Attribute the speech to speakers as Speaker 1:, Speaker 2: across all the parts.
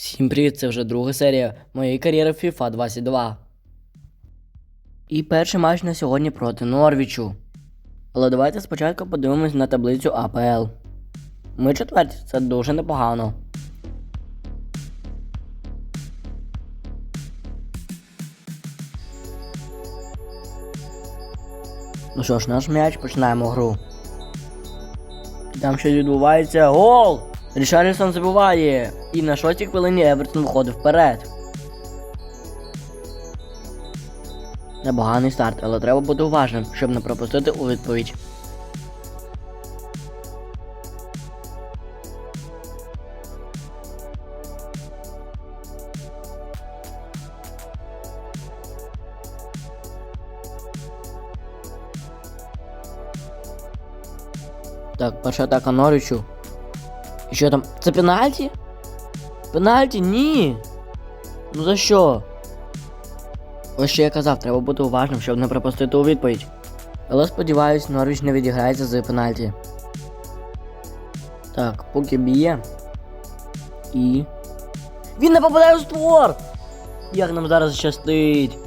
Speaker 1: Всім привіт, це вже друга серія моєї кар'єри в FIFA 22. І перший матч на сьогодні проти Норвічу. Але давайте спочатку подивимось на таблицю АПЛ. Ми четверті, це дуже непогано. Ну що ж, наш м'яч починаємо гру. Там щось відбувається. Гол! Рішарлісон забиває. І на шостій хвилині Евертон виходить вперед. Непоганий старт, але треба бути уважним, щоб не пропустити у відповідь. Так, перша атака Норвічу. І що там? Це пенальті? Пенальті? Ні. Ну за що? Ось що я казав, треба бути уважним, щоб не пропустити у відповідь. Але сподіваюсь, Норвіч не відіграється з пенальті. Так, поки б'є. І. Він не попадає у створ! Як нам зараз щастить?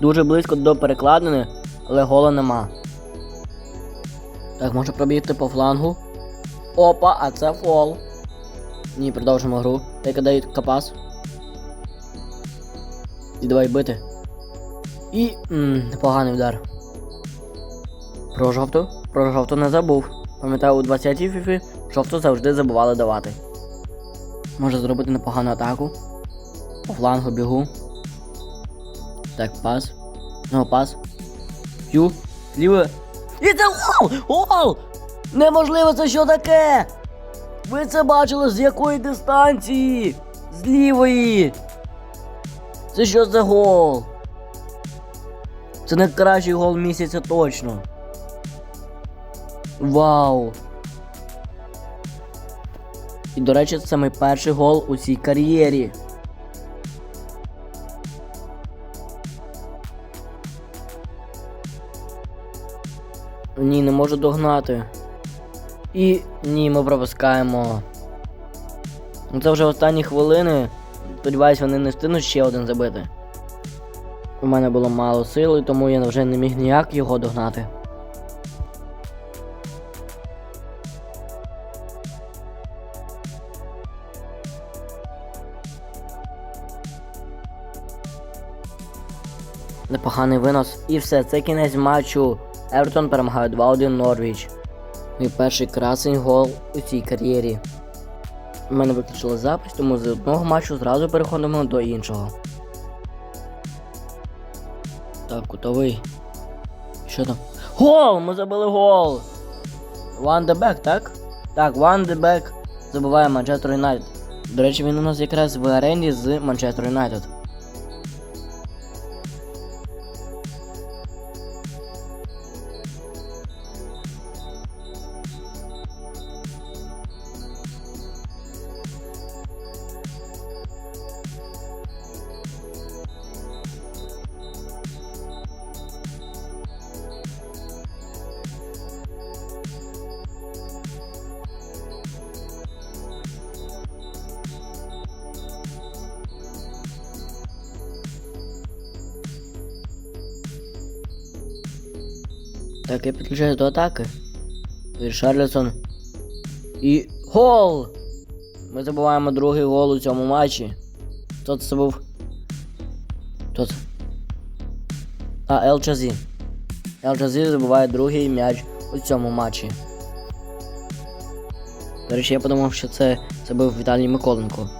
Speaker 1: Дуже близько до перекладини, але гола нема. Так, можна пробігти по флангу. Опа, а це фол. Ні, продовжимо гру. Тільки дають капас. І давай бити. І. Ммм, непоганий удар. Про жовту. Про жовту не забув. Пам'ятаю, у 20-й фіфі жовту завжди забували давати. Може зробити непогану атаку. По флангу бігу. Так, пас. Ну, пас. Ю. Ліве. І це гол! Гол! Неможливо, це що таке? Ви це бачили з якої дистанції? З лівої. Це що за гол? Це найкращий гол місяця точно. Вау! І, до речі, це мій перший гол у цій кар'єрі. Ні, не можу догнати. І ні, ми пропускаємо. Ну це вже останні хвилини. Сподіваюсь, вони не встигнуть ще один забити. У мене було мало сили, тому я вже не міг ніяк його догнати. Непоганий винос. І все, це кінець матчу. Евертон перемагає 2-1 Норвіч. Мій перший красень гол у цій кар'єрі. У мене виключили запис, тому з одного матчу зразу переходимо до іншого. Так, кутовий. Що там? Гол! Ми забили гол! Ван де Бек, так? Так, Ван де Бек забиває Манчестер Юнайтед. До речі, він у нас якраз в аренді з Манчестер Юнайтед. Так, я підключаюсь до атаки. Рішарлісон. І. Гол! Ми забуваємо другий гол у цьому матчі. Хто це був? Хто це? А, Ел Чазі. Забуває другий м'яч у цьому матчі. До речі, я подумав, що це, був Віталій Миколенко.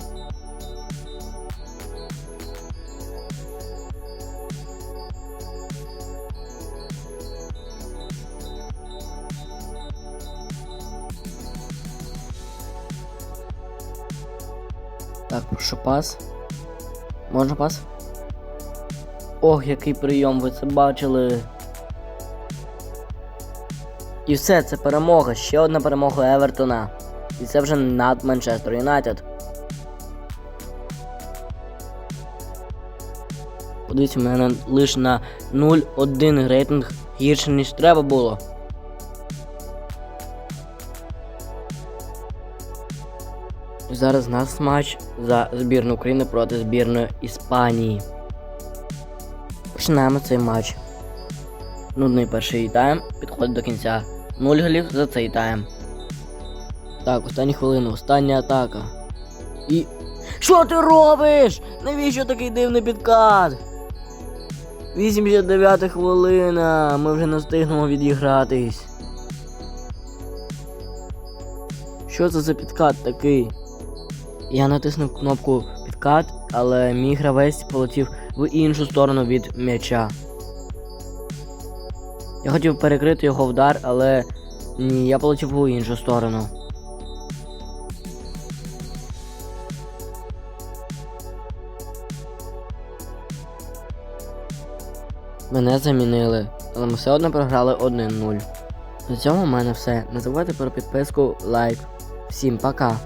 Speaker 1: Так, прошу пас. Можна пас? Ох, який прийом, ви це бачили. І все, це перемога. Ще одна перемога Евертона. І це вже над Манчестер Юнайтед. Подивіться, у мене лише на 0-1 рейтинг гірше, ніж треба було. Зараз у нас матч за збірну України проти збірної Іспанії. Починаємо цей матч. Нудний перший тайм підходить до кінця. Нуль голів за цей тайм. Так, останні хвилини, остання атака. І. Що ти робиш? Навіщо такий дивний підкат? 89 хвилина. Ми вже не встигнемо відігратись. Що це за підкат такий? Я натиснув кнопку підкат, але мій гравець полетів в іншу сторону від м'яча. Я хотів перекрити його вдар, але ні, я полетів у іншу сторону. Мене замінили, але ми все одно програли 1-0. На цьому в мене все. Не забувайте про підписку, лайк. Всім пока!